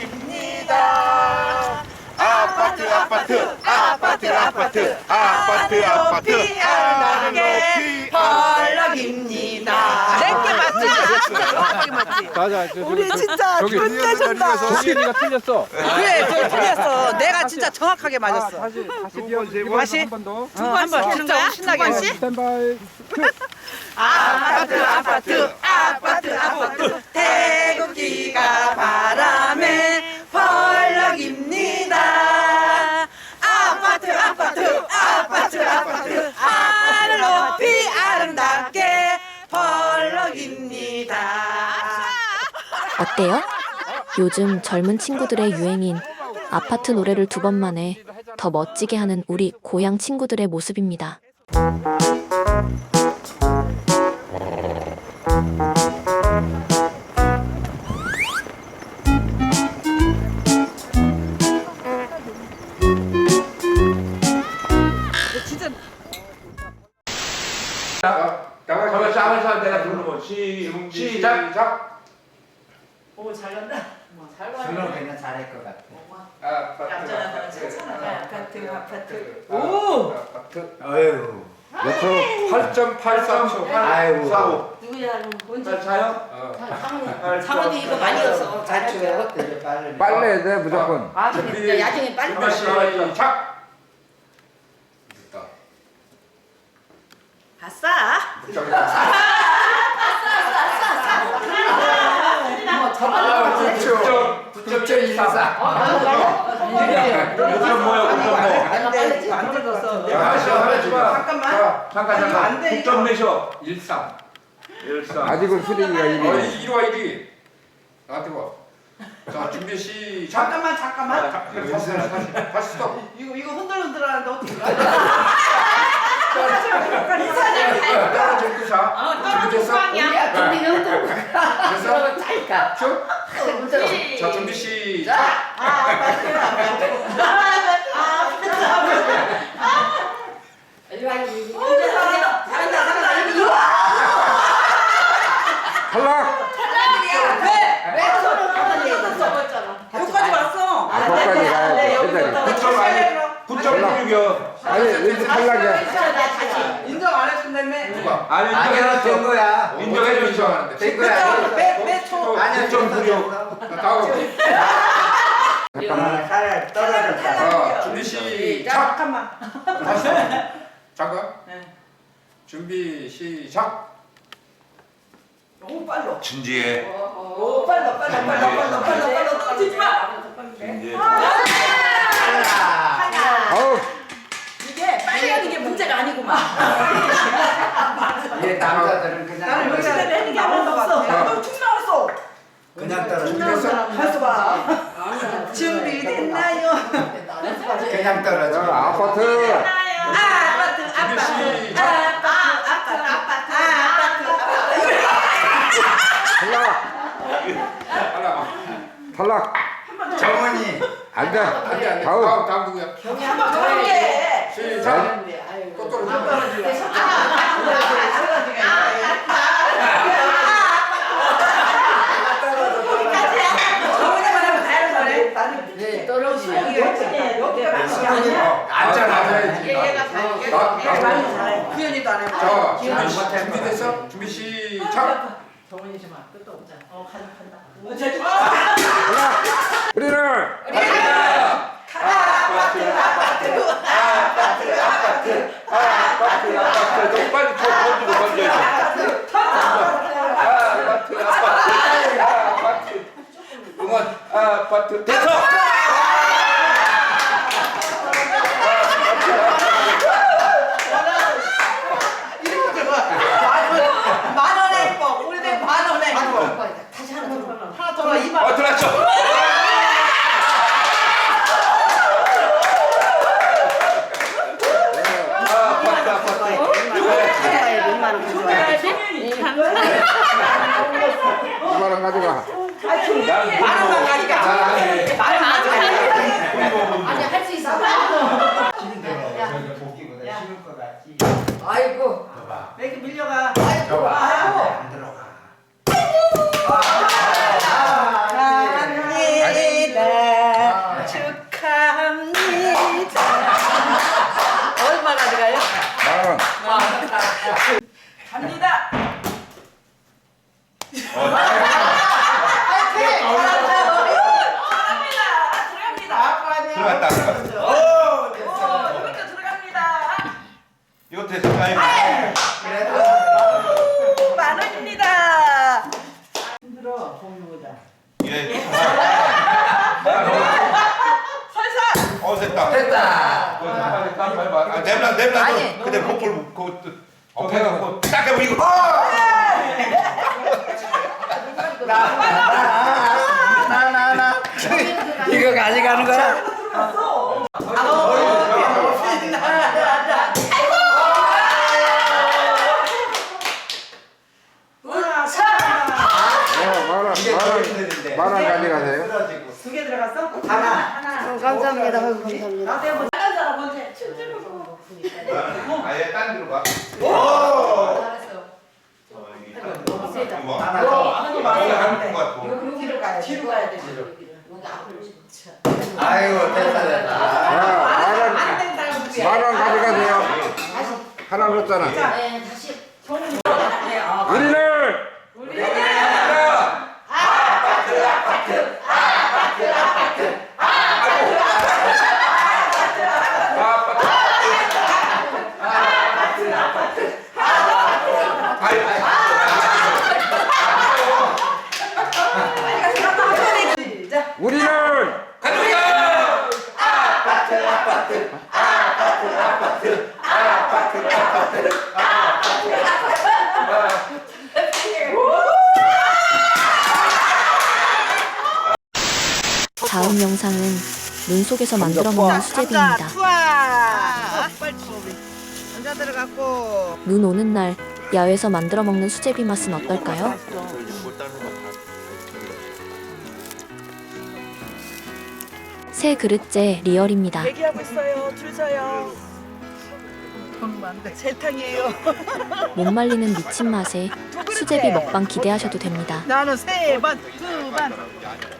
헐럭입니다. 아파트 아파트 아파트 아파트 아파트 아파트 하늘은 높이 헐럭입니다. 내게 맞지? 내게 맞지? 맞아. 저, 우리 진짜 저기 끝내준다. 도끼니가 틀렸어. 그래, 저 틀렸어. 내가 진짜 정확하게 맞았어. 다시 다시 뛰어 다시? 한번 더. 어, 한번 진짜 신나게 해. 스탠바이. 아파트 아파트 아파트 아파트 펄럭입니다 어때요? 요즘 젊은 친구들의 유행인 아파트 노래를 두 번 만에 더 멋지게 하는 우리 고향 친구들의 모습입니다. 잠깐 짱을 사 내가 부르고. 시 시작. 오 잘한다. 물론 그냥 잘할 것 같아. 얌전하다 괜찮아 아파트. 아파트 오! 아파트. 어휴. 몇 초 8.83초 아이고. 45 누구야? 뭔지 잘 차요? 어. 상원이. 상원이 이거 많이 없어. 잘 추워도 빨리. 빨리 해야 돼 무조건. 아 근데 야정이 빨리 준비 시작. 됐다. 아싸 뭐 저번에 9점 9.24 9점 뭐야 9점 뭐 야, 하지 마. 잠깐만. 자, 잠깐 이거 잠깐. 안 돼, 이거. 9점 내셔. 13. 13. 아직은 수리기가 어, 이리. 이리 와 이리. 나한테 와. 자, 준비 시작. 잠깐만 잠깐만 자, 다시 다시 다시 다시 스톱. 이거 이거 흔들흔들하는데 어떻게 떨어질 자. 준비됐어? 야 준비는 또 됐어? 그러면 잘까? 쭉. 힘들어. 자, 준비 시작. 이리 와 이리. 이리. 잘한다 잘한다 이리. 탈락. 왜 손을 뻗었니? 뻗었잖아. 여기까지 왔어 아, 거기까지 가야 돼. 제자리. 9점 아니. 9.96 이야. 아니 왠지 탈락이야. 다시. 인정 안 해준다며 누가? 아니, 아니야 된 거야. 인정해 줘 인정하는데. 된 거야. 몇몇초 아니야 9.96. 다음. 잠깐만. 차라리 떨어졌다. 자, 준비 시작. 잠깐만 다시. 잠깐. 네. 준비 시작. 너무 빨라 진지해. 오 빨라 빨라 빨라 빨라 빨라 빨라 떨어지지 마 진지해. 아우. 이게 빨리 하는 게 문제가 아니구만. 이게 남자들은 그냥 나는 여기다 내는 게 아무것도 없어 너툭 나왔어 그냥 떨어져. 가서 봐 준비됐나요 그냥 떨어져. 자, 아파트. 아파트 준비 아파트 시작. 아파트 아파트 아파트 탈락. 탈락. 정원이 안 돼. 안돼 안돼. 다음. 다음 누구야? 한번 더 해. 시작. 또 떨어져. 정훈이만 하면 다 해서 그래 나는 네 떨어지네. 여기가 맛이 아니야 앉아 놔야지. 얘가 다 얘가 나- 나- 얘 가 많이 잘해 구현이도 안 해봐 자 준비 시- 준비됐어? 준비 시작. 정원이지만 끝도 없잖아. 어 간다 간다. 우리를. 아파트 아파트 너 빨리 저 던지고 던져야지. 아파트 아파트 아파트 응원 아파트 됐어. 만 원에 예뻐 올백 만 원에 예뻐 다시 하나 더. 하나 더 이만 어 들었죠? 아파트 아파트 이만한 가져가. 아, 조용히 해. 말은 안 가니까. 잘안 해. 말은 안 가니까. 아니, 할 수 있어. 아이고. 봐봐. 내게 밀려가. 아이고. 아이고. 아. 갑니다. 어, 아, 냄나 냄나. 아니. 근데 복불 그것도 어 해갖고 딱 해보 이거. 나나나 이거 가져가는 거야? 어, 만원, 가져가세요. 두 개 들어갔어? 하나. 하나. 감사합니다. 아이고, 감사합니다. 나도 한번 다른 사람 먼저 춤추는 거. 아예 딴 데로 가. 잘했어. 어, 여기 딴 이거. 하나 더. 하는 여기 많이 같고. 여기로 가야 돼. 뒤로 가야 돼. 여기로. 여기 앞으로 쳐. 아이고 됐다 됐다. 안 된다고 그래. 만원 가져가세요. 하나 넣었잖아. 네, 다시. 네, 아. 우리는 시작. 우리는 가져가. 다음 영상은 눈 속에서 만들어 먹는 수제비입니다. 빨리 들어갔고. 눈 오는 날 야외에서 만들어 먹는 수제비 맛은 어떨까요? 새 그릇째 리얼입니다. 대기하고 있어요. 줄 서요. 설탕이에요. 못 말리는 미친 맛에 수제비 먹방 기대하셔도 됩니다. 나는 세 번, 두 번.